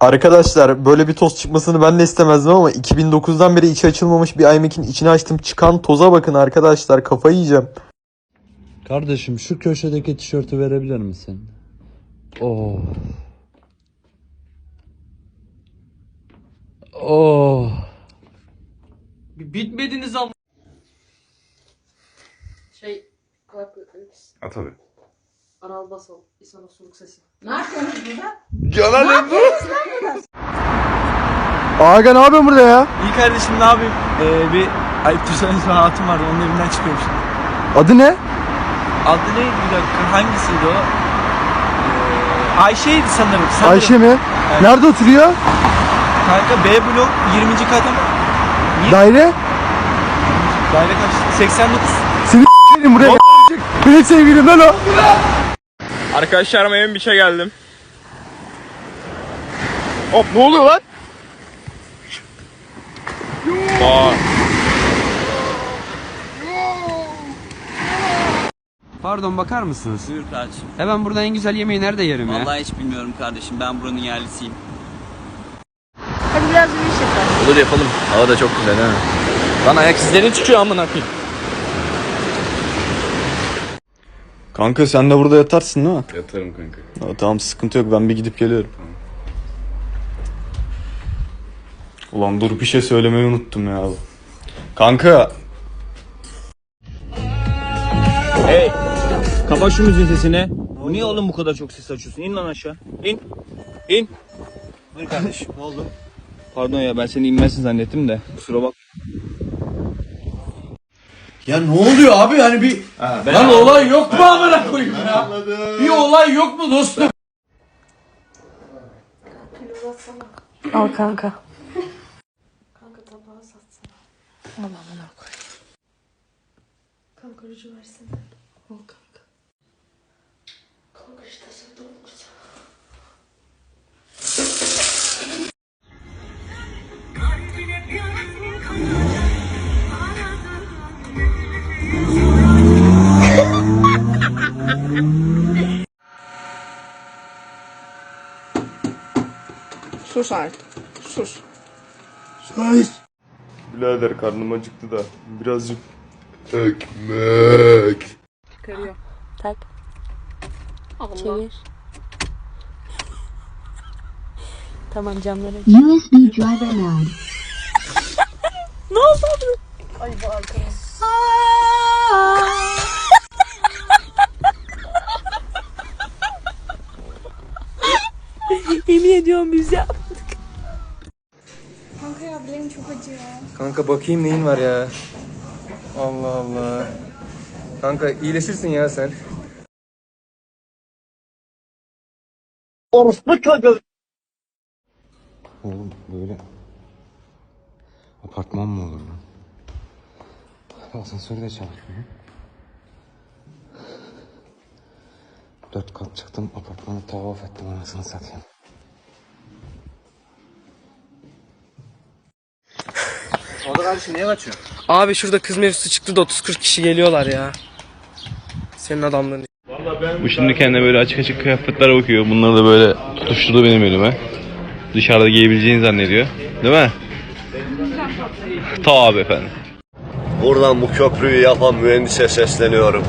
Arkadaşlar böyle bir toz çıkmasını ben de istemezdim ama 2009'dan beri içi açılmamış bir iMac'in içini açtım. Çıkan toza bakın arkadaşlar kafayı yiyeceğim. Kardeşim şu köşedeki tişörtü verebilir misin? Oh. Oh. Bitmediniz ama. Şey, kulaklık Ha tabii. Aral Basal, İsa'nın suluk sesi. Aga ne yapıyorsun burada ya? İyi kardeşim ne yapayım? Ee, bir Ayıp Türkcell'in bir hatun vardı onun evinden çıkıyorum şimdi. Adı ne? Adı neydi bir dakika hangisiydi o? Ee, Ayşe'ydi sanırım. sanırım. Ayşe mi? Nerede oturuyor? Kanka B blok 20. kat ama. Daire? Daire kaç? 89. Benim buraya gel- Benim sevgilim lan o. Arkadaşlarıma evim bir şey geldim. Hop ne oluyor lan? Aa, Pardon bakar mısınız? Buyur kardeşim. E ben burada en güzel yemeği nerede yerim ya? Vallahi hiç bilmiyorum kardeşim. Ben buranın yerlisiyim. Hadi biraz yürüyüş yapalım. olur yapalım. Hava da çok güzel ha. Lan ayak izlerin çıkıyor amına koyayım. Kanka sen de burada yatarsın değil mi? Yatarım kanka. Aa, tamam sıkıntı yok ben bir gidip geliyorum. Ulan dur bir şey söylemeyi unuttum ya. Kanka Hey. Kapat şu müziğin sesini. Bu niye oğlum bu kadar çok ses açıyorsun? İn lan aşağı. İn. İn. Buyur kardeşim ne oldu? Pardon ya ben seni inmezsin zannettim de. Kusura bak. Ya ne oluyor abi hani bir... Lan olay yok mu amına koyayım ya? Bir olay yok mu dostum? Al kanka. Kanka tabağı satsana. Al amına koy. Kanka ruju versene. Al kanka. Kanka işte sen dolmuş. Sus artık. Sus. Birader karnım acıktı da birazcık Ekmek. Çıkarıyor. Tak. Allah. Çevir. Tamam camları aç. USB driver mode. Ne oldu abi? Ay bu arkadaş. Yemin ediyorum biz ya. Bileğim çok acıyor. Kanka bakayım neyin var ya. Allah Allah. Kanka iyileşirsin ya sen. Oğlum böyle apartman mı olur lan? Asansörü de çalışmıyor. Dört kat çıktım apartmanı tavaf ettim anasını satayım. Abi şurada kız mevzusu çıktı da 30-40 kişi geliyorlar ya. Senin adamların. Bu şimdi kendine böyle açık açık kıyafetler bakıyor. Bunları da böyle tutuşturdu benim elime. Dışarıda giyebileceğini zannediyor. Değil mi? Tabii efendim. Buradan bu köprüyü yapan mühendise sesleniyorum.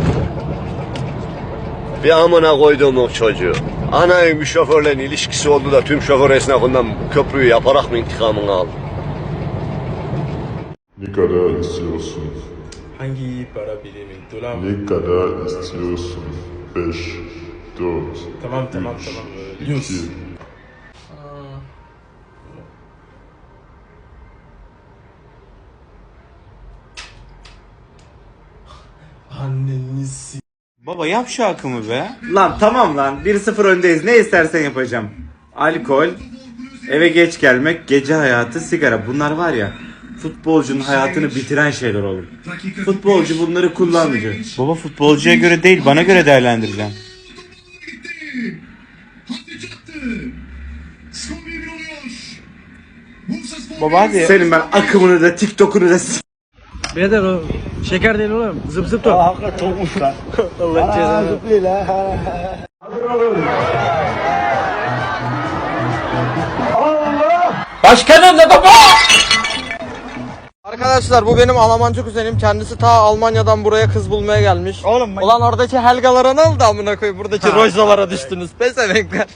Bir amına koyduğum o çocuğu. Anayın bir şoförle ilişkisi oldu da tüm şoför esnafından bu köprüyü yaparak mı intikamını aldı? Ne kadar istiyorsun? Hangi para birimi? Dolar mı? Ne kadar istiyorsun? 5, 4, Tamam tamam tamam. Yüz. Anneniz Baba yap şu akımı be. Lan tamam lan 1-0 öndeyiz ne istersen yapacağım. Alkol, eve geç gelmek, gece hayatı, sigara bunlar var ya futbolcunun hayatını bitiren şeyler oğlum. Futbolcu bunları kullanmayacak. Baba futbolcuya göre değil bana göre değerlendireceğim. Baba hadi. Senin ben akımını da TikTok'unu da s- Birader o şeker değil oğlum. Zıp zıp top. Hakikaten tokmuş lan. Allah cezanı. Başkanım da baba! Arkadaşlar bu benim Almancı kuzenim. Kendisi ta Almanya'dan buraya kız bulmaya gelmiş. Oğlum Ulan oradaki Helgalara ne oldu amına koyayım? Buradaki Rojdalara düştünüz. Pezevenkler.